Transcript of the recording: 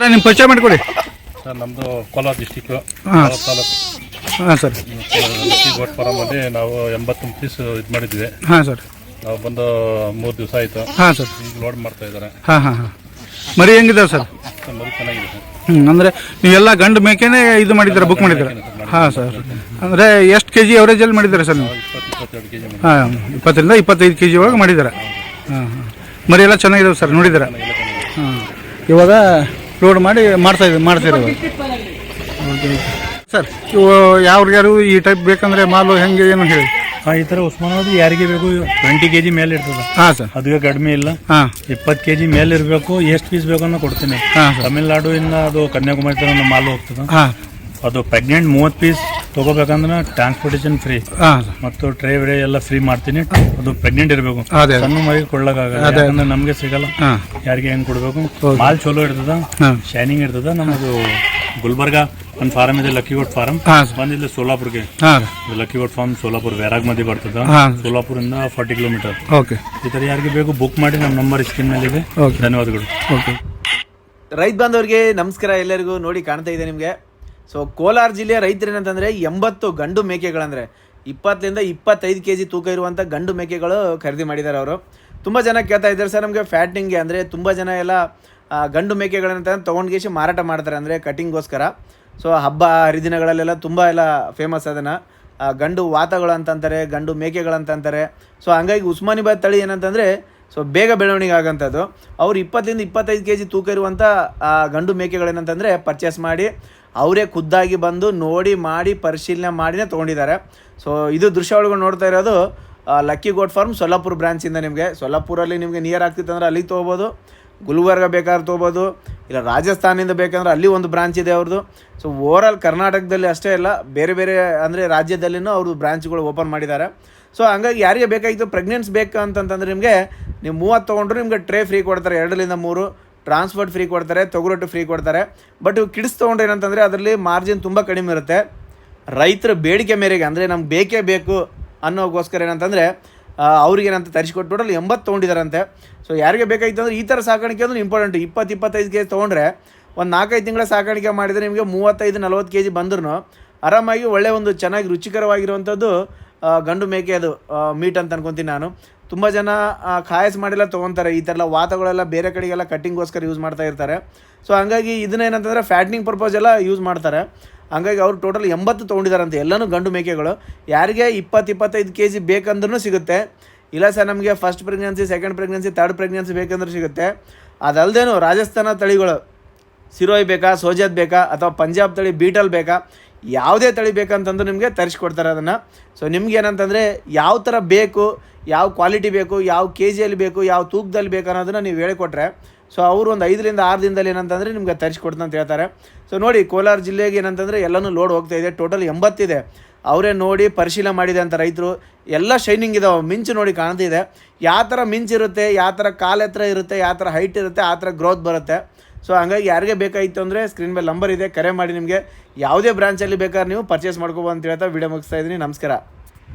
ನಿಮ್ಮ ಪರಿಚಯ ಮಾಡಿಕೊಡಿ. ಸರ್ ನಮ್ಮದು ಕೋಲಾರ ಡಿಸ್ಟಿಕ್ಕು ಹಾಂ. ಸರ್. ಲಕ್ಕಿ ಗೋಟ್ ಫಾರಮಲ್ಲಿ ನಾವು ಎಂಬತ್ತು ಪೀಸ್ ಇದು ಮಾಡಿದ್ವಿ. ಹಾಂ ಸರ್. ನಾವು ಬಂದು ಮೂರು ದಿವಸ ಆಯಿತು. ಹಾಂ ಸರ್. ಈಗ ಲೋಡ್ ಮಾಡ್ತಾ ಇದ್ದಾರೆ. ಹಾಂ ಹಾಂ ಹಾಂ. ಮರಿ ಹೆಂಗಿದಾವೆ ಸರ್? ಮರಿ ಚೆನ್ನಾಗಿದೆ ಸರ್. ಹ್ಞೂ ಅಂದರೆ ನೀವೆಲ್ಲ ಗಂಡು ಮೇಕೆನೇ ಇದು ಮಾಡಿದ್ದೀರಾ ಬುಕ್ ಮಾಡಿದ್ದೀರಾ? ಹಾಂ ಸರ್. ಅಂದರೆ ಎಷ್ಟು ಕೆ ಜಿ ಅವರೇಜಲ್ಲಿ ಮಾಡಿದ್ದೀರಾ ಸರ್ ನೀವು? ಇಪ್ಪತ್ತು ಇಪ್ಪತ್ತೆರಡು ಕೆ ಜಿ ಮಾಡಿ ಹಾಂ ಇಪ್ಪತ್ತರಿಂದ ಇಪ್ಪತ್ತೈದು ಕೆ ಜಿ ಒಳಗೆ ಮಾಡಿದ್ದೀರಾ? ಹಾಂ ಹಾಂ. ಮರಿ ಎಲ್ಲ ಚೆನ್ನಾಗಿದಾವೆ ಸರ್ ನೋಡಿದ್ದೀರಾ? ಹಾಂ. ಇವಾಗ ಲೋಡ್ ಮಾಡಿ ಮಾಡ್ತಾ ಇದ್ದೀವಿ. ಮಾಡ್ತಿರೋದು ಸರ್ ಇವು ಯಾವ್ರಿಗಾರು ಈ ಟೈಪ್ ಬೇಕಂದ್ರೆ ಮಾಲು ಹೆಂಗೆ ಏನು ಹೇಳಿ? ಹಾಂ ಈ ಥರ ಉಸ್ಮಾನಾಬಾದ್ ಯಾರಿಗೆ ಬೇಕು ಟ್ವೆಂಟಿ ಕೆ ಜಿ ಮೇಲೆ ಇರ್ತದೆ. ಹಾಂ ಸರ್. ಅದಕ್ಕೆ ಕಡಿಮೆ ಇಲ್ಲ. ಹಾಂ. ಇಪ್ಪತ್ತು ಕೆ ಜಿ ಮೇಲೆ ಇರಬೇಕು ಎಷ್ಟು ಪೀಸ್ ಬೇಕು ಅನ್ನೋ ಕೊಡ್ತೀನಿ. ಹಾಂ ತಮಿಳ್ನಾಡುವಿಂದ ತಮಿಳ್ನಾಡು ಇಂದ ಅದು ಕನ್ಯಾಕುಮಾರಿ ತನಕ ಮಾಲು ಹೋಗ್ತದೆ. ಹಾಂ. ಅದು ಪ್ರೆಗ್ನೆಂಟ್ ಮೂವತ್ತು ಪೀಸ್ ತಗೋಬೇಕಂದ್ರೆ ಟ್ರಾನ್ಸ್ಪೋರ್ಟೇಷನ್ ಫ್ರೀ ಮತ್ತು ಟ್ರೇ ವ್ರೇ ಎಲ್ಲ ಫ್ರೀ ಮಾಡ್ತೀನಿ. ಅದು ಪ್ರೆಗ್ನೆಂಟ್ ಇರಬೇಕು. ಅದೇ ಸಣ್ಣ ಮರಿ ಕೊಡ್ಲಕ್ಕಾಗಲ್ಲ ಯಾಕಂದ್ರೆ ನಮಗೆ ಸಿಗಲ್ಲ. ಹಾಂ. ಯಾರಿಗೆ ಹೆಂಗ್ ಕೊಡ್ಬೇಕು? ಮಾಲ್ ಚಲೋ ಇರ್ತದ ಶೈನಿಂಗ್ ಇರ್ತದ. ನಮ್ಮದು ಗುಲ್ಬರ್ಗ ಒಂದು ಫಾರ್ಮ್ ಇದೆ ಲಕ್ಕಿ ಗೋಟ್ ಫಾರ್ಮ್ ಸರ್ ಬಂದಿಲ್ಲ ಸೋಲಾಪುರ್ಗೆ lucky goat farm Solapur Vairag ಮಧ್ಯೆ ಬರ್ತದ. ಸೋಲಾಪುರ್ ಇಂದ ಫಾರ್ಟಿ ಕಿಲೋಮೀಟರ್ ಓಕೆ. ಈ ತರ ಯಾರಿಗೆ ಬೇಕು ಬುಕ್ ಮಾಡಿ ನಮ್ಮ ನಂಬರ್ ಸ್ಕ್ರೀನ್ ಮೇಲೆ ಇದೆ ಧನ್ಯವಾದಗಳು. ಓಕೆ. ರೈತ ಬಾಂಧವರಿಗೆ ನಮಸ್ಕಾರ ಎಲ್ಲರಿಗೂ ನೋಡಿ ಕಾಣ್ತಾ ಇದೆ ನಿಮಗೆ. ಸೊ ಕೋಲಾರ ಜಿಲ್ಲೆಯ ರೈತರು ಏನಂತಂದರೆ ಎಂಬತ್ತು ಗಂಡು ಮೇಕೆಗಳಂದರೆ. ಇಪ್ಪತ್ತರಿಂದ ಇಪ್ಪತ್ತೈದು ಕೆ ಜಿ ತೂಕ ಇರುವಂಥ ಗಂಡು ಮೇಕೆಗಳು ಖರೀದಿ ಮಾಡಿದ್ದಾರೆ ಅವರು. ತುಂಬ ಜನ ಕೇಳ್ತಾ ಇದ್ದಾರೆ, ಸರ್, ನಮಗೆ ಫ್ಯಾಟಿಂಗ್ಗೆ ಅಂದರೆ ತುಂಬ ಜನ ಎಲ್ಲ ಗಂಡು ಮೇಕೆಗಳಂತ ತೊಗೊಂಡ್ಗೇಸಿ ಮಾರಾಟ ಮಾಡ್ತಾರೆ ಅಂದರೆ ಕಟಿಂಗ್ಗೋಸ್ಕರ ಸೊ ಹಬ್ಬ, ಹರಿದಿನಗಳಲ್ಲೆಲ್ಲ ತುಂಬ ಎಲ್ಲ ಫೇಮಸ್ ಅದನ್ನು. ಗಂಡು ವಾತಗಳು ಅಂತಂತಾರೆ, ಗಂಡು ಮೇಕೆಗಳಂತಂತಾರೆ. ಸೊ ಹಂಗಾಗಿ ಉಸ್ಮಾನಿಬಾದ್ ತಳಿ ಏನಂತಂದರೆ ಸೊ ಬೇಗ ಬೆಳವಣಿಗೆ ಆಗೋಂಥದ್ದು ಅವ್ರು ಇಪ್ಪತ್ತರಿಂದ ಇಪ್ಪತ್ತೈದು ಕೆ ಜಿ ತೂಕ ಇರುವಂಥ ಗಂಡು ಮೇಕೆಗಳೇನಂತಂದರೆ ಪರ್ಚೇಸ್ ಮಾಡಿ, ಅವರೇ ಖುದ್ದಾಗಿ ಬಂದು ನೋಡಿ, ಮಾಡಿ, ಪರಿಶೀಲನೆ ಮಾಡಿನೇ ತೊಗೊಂಡಿದ್ದಾರೆ. ಸೊ ಇದು ದೃಶ್ಯಾವಳಿಗಳು ನೋಡ್ತಾ ಇರೋದು ಲಕ್ಕಿ ಗೋಟ್ ಫಾರ್ಮ್ ಸೊಲ್ಲಾಪುರ ಬ್ರಾಂಚಿಂದ ನಿಮಗೆ. ಸೊಲ್ಲಾಪುರಲ್ಲಿ ನಿಮಗೆ ನಿಯರ್ ಆಗ್ತಿತ್ತು ಅಂದರೆ ಅಲ್ಲಿಗೆ ತೊಗೋಬೋದು. ಗುಲ್ಬರ್ಗ ಬೇಕಾದ್ರೆ ತೊಗೋಬೋದು. ಇಲ್ಲ ರಾಜಸ್ಥಾನದಿಂದ ಬೇಕಂದ್ರೆ ಅಲ್ಲಿ ಒಂದು ಬ್ರಾಂಚ್ ಇದೆ ಅವ್ರದ್ದು ಸೊ ಓವರಾಲ್ ಕರ್ನಾಟಕದಲ್ಲಿ ಅಷ್ಟೇ ಇಲ್ಲ ಬೇರೆ ಬೇರೆ ಅಂದರೆ ರಾಜ್ಯದಲ್ಲಿನೂ ಅವ್ರದ್ದು ಬ್ರಾಂಚ್ಗಳು ಓಪನ್ ಮಾಡಿದ್ದಾರೆ. ಸೊ ಹಂಗಾಗಿ ಯಾರಿಗೆ ಬೇಕಾಗಿತ್ತು ಪ್ರೆಗ್ನೆನ್ಸ್ ಬೇಕು ಅಂತಂತಂದ್ರೆ ನಿಮಗೆ ನೀವು ಮೂವತ್ತು ತೊಗೊಂಡ್ರು ನಿಮಗೆ ಟ್ರೇ ಫ್ರೀ ಕೊಡ್ತಾರೆ, ಎರಡರಿಂದ ಮೂರು, ಟ್ರಾನ್ಸ್ಪೋರ್ಟ್ ಫ್ರೀ ಕೊಡ್ತಾರೆ, ತೊಗರೊಟ್ಟು ಫ್ರೀ ಕೊಡ್ತಾರೆ. ಬಟ್ ಕಿಡ್ಸ್ ತೊಗೊಂಡ್ರೆ ಏನಂತಂದರೆ ಅದರಲ್ಲಿ ಮಾರ್ಜಿನ್ ತುಂಬ ಕಡಿಮೆ ಇರುತ್ತೆ. ರೈತರ ಬೇಡಿಕೆ ಮೇರೆಗೆ, ಅಂದರೆ ನಮ್ಗೆ ಬೇಕೇ ಬೇಕು ಅನ್ನೋಗೋಸ್ಕರ ಏನಂತಂದರೆ ಅವ್ರಿಗೇನಂತ ತರಿಸಿಕೊಟ್ಟು ಟೋಟಲ್ ಎಂಬತ್ತು ತೊಗೊಂಡಿದ್ದಾರಂತೆ ಸೊ ಯಾರಿಗೆ ಬೇಕಾಗಿತ್ತು ಅಂದರೆ ಈ ಥರ ಸಾಕಾಣಿಕೆ ಅಂದ್ರೆ ಇಂಪಾರ್ಟೆಂಟ್ ಇಪ್ಪತ್ತು, ಇಪ್ಪತ್ತೈದು ಕೆ ಜಿ ತೊಗೊಂಡ್ರೆ ಒಂದು ನಾಲ್ಕೈದು ತಿಂಗಳ ಸಾಕಾಣಿಕೆ ಮಾಡಿದರೆ ನಿಮಗೆ ಮೂವತ್ತೈದು, ನಲ್ವತ್ತು ಕೆ ಜಿ ಬಂದ್ರೂ ಆರಾಮಾಗಿ ಒಳ್ಳೆ ಒಂದು ಚೆನ್ನಾಗಿ ರುಚಿಕರವಾಗಿರುವಂಥದ್ದು ಗಂಡು ಮೇಕೆ ಅದು ಮೀಟ್ ಅಂತ ಅನ್ಕೊತೀನಿ ನಾನು. ತುಂಬ ಜನ ಖಾಯಸ್ ಮಾಡಿಲ್ಲ ತೊಗೊತಾರೆ. ಈ ಥರ ವಾತಗಳೆಲ್ಲ ಬೇರೆ ಕಡೆಗೆಲ್ಲ ಕಟ್ಟಿಂಗ್ಗೋಸ್ಕರ ಯೂಸ್ ಮಾಡ್ತಾ ಇರ್ತಾರೆ. ಸೊ ಹಂಗಾಗಿ ಇದನ್ನ ಏನಂತಂದರೆ ಫ್ಯಾಟ್ನಿಂಗ್ ಪರ್ಪಸ್ ಎಲ್ಲ ಯೂಸ್ ಮಾಡ್ತಾರೆ. ಹಂಗಾಗಿ ಅವರು ಟೋಟಲ್ ಎಂಬತ್ತು ತೊಗೊಂಡಿದ್ದಾರಂತೆ. ಎಲ್ಲನೂ ಗಂಡು ಮೇಕೆಗಳು. ಯಾರಿಗೆ ಇಪ್ಪತ್ತು, ಇಪ್ಪತ್ತೈದು ಕೆ ಜಿ ಬೇಕಂದ್ರೂ ಸಿಗುತ್ತೆ. ಇಲ್ಲ ಸರ್, ನಮಗೆ first pregnancy second pregnancy third pregnancy ಬೇಕಂದ್ರೆ ಸಿಗುತ್ತೆ. ಅದಲ್ಲದೇನು ರಾಜಸ್ಥಾನ ತಳಿಗಳು, ಸಿರೋಯ್ ಬೇಕಾ, ಸೋಜಾದ್ ಬೇಕಾ, ಅಥವಾ ಪಂಜಾಬ್ ತಳಿ ಬೀಟಲ್ ಬೇಕಾ ಯಾವುದೇ ತಳಿ ಬೇಕಂತಂದು ನಿಮಗೆ ತರಿಸ್ಕೊಡ್ತಾರೆ ಅದನ್ನು. ಸೊ ನಿಮ್ಗೆ ಏನಂತಂದರೆ ಯಾವ ಥರ ಬೇಕು, ಯಾವ ಕ್ವಾಲಿಟಿ ಬೇಕು, ಯಾವ ಕೆ ಜಿಯಲ್ಲಿ ಬೇಕು, ಯಾವ ತೂಕದಲ್ಲಿ ಬೇಕು ಅನ್ನೋದನ್ನು ನೀವು ಹೇಳಿಕೊಟ್ರೆ ಸೊ ಅವರು ಒಂದು ಐದರಿಂದ ಆರು ದಿನದಲ್ಲಿ ಏನಂತಂದರೆ ನಿಮಗೆ ತರಿಸ್ಕೊಡ್ತೀನಿ ಅಂತ ಹೇಳ್ತಾರೆ. ಸೊ ನೋಡಿ, ಕೋಲಾರ ಜಿಲ್ಲೆಗೆ ಏನಂತಂದರೆ ಎಲ್ಲನೂ ಲೋಡ್ ಹೋಗ್ತಾ ಇದೆ ಟೋಟಲ್ ಎಂಬತ್ತಿದೆ. ಅವರೇ ನೋಡಿ ಪರಿಶೀಲನೆ ಮಾಡಿದೆ ಅಂತ ರೈತರು, ಎಲ್ಲ ಶೈನಿಂಗ್ ಇದಾವೆ, ಮಿಂಚು ನೋಡಿ ಕಾಣ್ತಿದೆ. ಯಾವ ಥರ ಮಿಂಚಿರುತ್ತೆ ಯಾವ ಥರ ಕಾಲು ಎತ್ತರ ಇರುತ್ತೆ ಯಾವ ಥರ ಹೈಟ್ ಇರುತ್ತೆ, ಆ ಥರ ಗ್ರೋತ್ ಬರುತ್ತೆ. ಸೊ ಹಂಗಾಗಿ ಯಾರಿಗೆ ಬೇಕಾಗಿತ್ತು ಅಂದರೆ ಸ್ಕ್ರೀನ್ ಮೇಲೆ ನಂಬರ್ ಇದೆ, ಕರೆ ಮಾಡಿ ನಿಮಗೆ. ಯಾವುದೇ ಬ್ರಾಂಚಲ್ಲಿ ಬೇಕಾದ್ರೆ ನೀವು ಪರ್ಚೇಸ್ ಮಾಡ್ಕೋಬೋದು ಅಂತ ಹೇಳ್ತಾ ವಿಡಿಯೋ ಮುಗಿಸ್ತಾ ಇದ್ದೀನಿ. ನಮಸ್ಕಾರ.